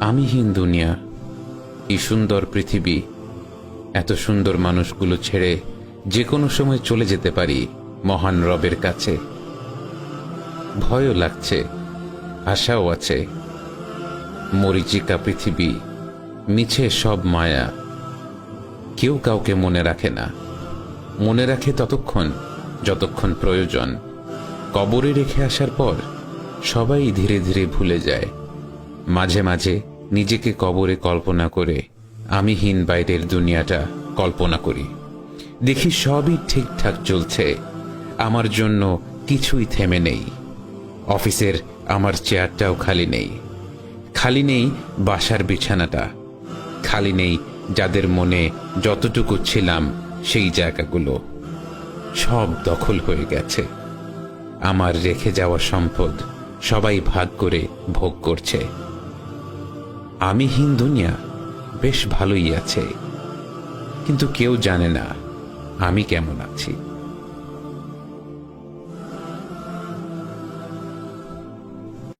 আমিহীন দুনিয়া কি সুন্দর পৃথিবী, এত সুন্দর মানুষগুলো ছেড়ে যে কোনো সময় চলে যেতে পারি মহান রবের কাছে। ভয়ও লাগছে, আশাও আছে। মরিচিকা পৃথিবী, মিছে সব মায়া। কেউ কাউকে মনে রাখে না। মনে রাখে ততক্ষণ, যতক্ষণ প্রয়োজন। কবরে রেখে আসার পর সবাই ধীরে ধীরে ভুলে যায়। মাঝে মাঝে নিজেকে কবরে কল্পনা করে আমি হীন বাইরের দুনিয়াটা কল্পনা করি। দেখি সবই ঠিকঠাক চলছে। আমার জন্য কিছুই থেমে নেই। অফিসের আমার চেয়ারটাও খালি নেই। খালি নেই বাসার বিছানাটা। খালি নেই যাদের মনে যতটুকু ছিলাম সেই জায়গাগুলো। সব দখল হয়ে গেছে। আমার রেখে যাওয়া সম্পদ সবাই ভাগ করে ভোগ করছে। আমি হীন দুনিয়া বেশ ভালোই আছে। কিন্তু কেউ জানে না আমি কেমন আছি।